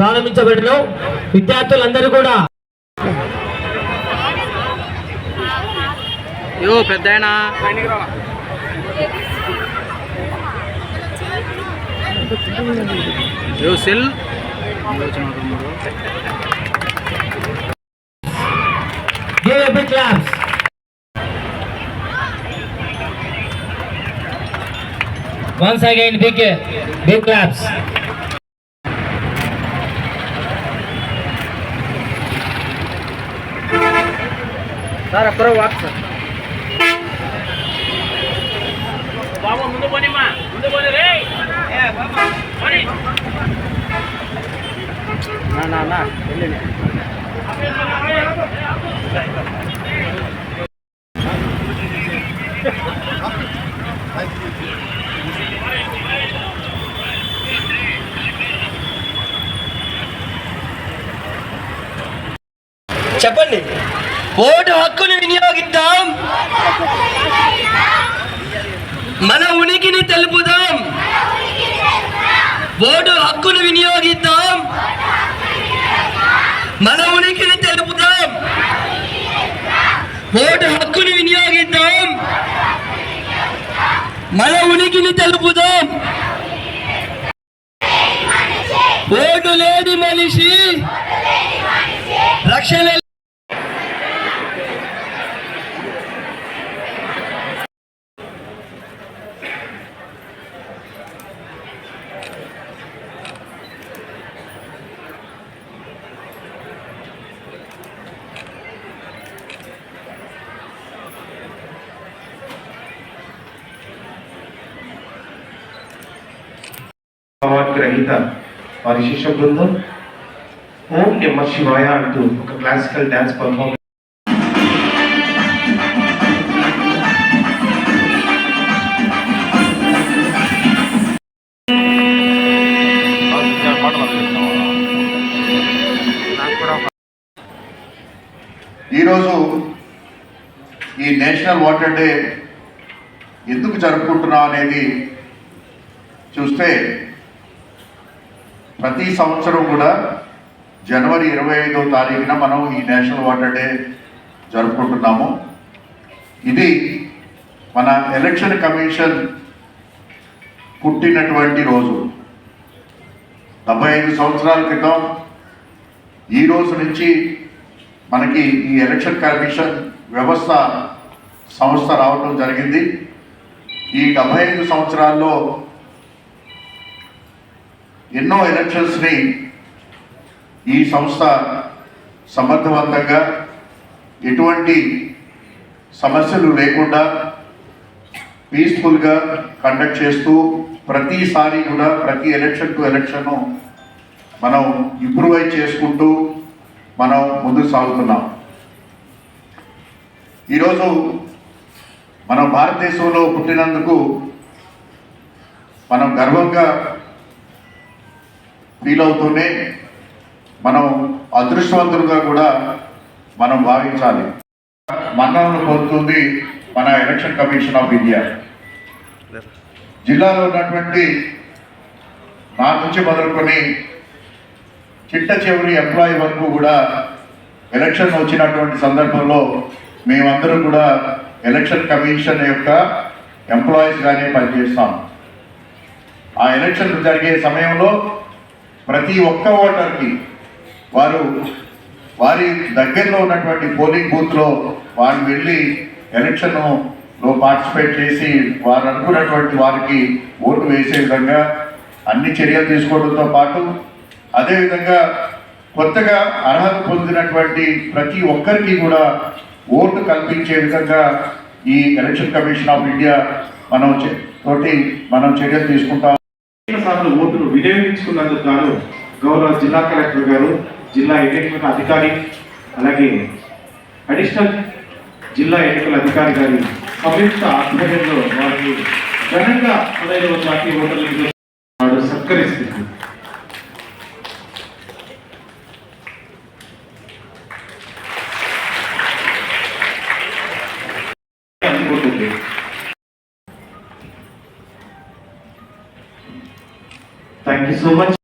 ప్రారంభించబడిన విద్యార్థులందరూ కూడా యో పెద్ద యో సెల్ Give a big claps. Once again, big, big claps. Sir అప్పుడు వాక్ సార్ నా నా నా వెళ్ళండి చెప్పండి. ఓటు హక్కును వినియోగిద్దాం. మన ఉనికిని తెలుపుదాం. ఓటు హక్కును వినియోగిద్దాం. మన ఉనికిని తెలుపుదాం. ఓటు హక్కును వినియోగిద్దాం. మన ఉనికిని తెలుపుదాం. ఓటు లేని మనిషి రక్షణ అవార్డు వారి శిష్య బృందం ఓం నిమ్మ శివాయ అంటూ ఒక క్లాసికల్ డ్యాన్స్ పర్ఫార్మెన్స్ ఈరోజు ఈ నేషనల్ వాటర్ డే ఎందుకు జరుపుకుంటున్నాం అనేది చూస్తే ప్రతి సంవత్సరం కూడా జనవరి ఇరవై ఐదో తారీఖున మనం ఈ నేషనల్ వాటర్ డే జరుపుకుంటున్నాము. ఇది మన ఎలక్షన్ కమిషన్ పుట్టినటువంటి రోజు. డెబ్బై ఐదు సంవత్సరాల క్రితం ఈ రోజు నుంచి మనకి ఈ ఎలక్షన్ కమిషన్ వ్యవస్థ సంస్థ రావడం జరిగింది. ఈ డెబ్బై ఐదు సంవత్సరాల్లో ఎన్నో ఎలక్షన్స్ని ఈ సంస్థ సమర్థవంతంగా ఎటువంటి సమస్యలు లేకుండా పీస్ఫుల్గా కండక్ట్ చేస్తూ ప్రతిసారి కూడా ప్రతి ఎలక్షన్ టు ఎలక్షను మనం ఇంప్రూవైజ్ చేసుకుంటూ మనం ముందుకు సాగుతున్నాం. ఈరోజు మనం భారతదేశంలో పుట్టినందుకు మనం గర్వంగా ఫీల్ అవుతూనే మనం అదృష్టవంతులుగా కూడా మనం భావించాలి. మన్ననలు పొందుతుంది మన ఎలక్షన్ కమిషన్ ఆఫ్ ఇండియా. జిల్లాలో ఉన్నటువంటి నా నుంచి మొదలుకొని చిట్ట చివరి ఎంప్లాయీ వరకు కూడా ఎలక్షన్ వచ్చినటువంటి సందర్భంలో మేమందరూ కూడా ఎలక్షన్ కమిషన్ యొక్క ఎంప్లాయీస్గానే పనిచేస్తాం. ఆ ఎలక్షన్ జరిగే సమయంలో ప్రతి ఒక్క ఓటర్కి వారు వారి దగ్గరలో ఉన్నటువంటి పోలింగ్ బూత్లో వాళ్ళు వెళ్ళి ఎలక్షన్లో పార్టిసిపేట్ చేసి వారు అనుకున్నటువంటి వారికి ఓటు వేసే విధంగా అన్ని చర్యలు తీసుకోవడంతో పాటు అదేవిధంగా కొత్తగా అర్హత పొందినటువంటి ప్రతి ఒక్కరికి కూడా ఓటు కల్పించే విధంగా ఈ ఎలక్షన్ కమిషన్ ఆఫ్ ఇండియా మనం తోటి మనం చర్యలు తీసుకుంటాం. సార్లు ఓటును వినియోగించుకున్నందుకు గాను గౌరవ జిల్లా కలెక్టర్ గారు జిల్లా ఎన్నికల అధికారి అలాగే అడిషనల్ జిల్లా ఎన్నికల అధికారి గారి సంయుక్త ఆధ్వర్యంలో వారిని ఘనంగా పదహైదు వందల ఓటర్లు వారు సత్కరిస్తుంది Thank you so much.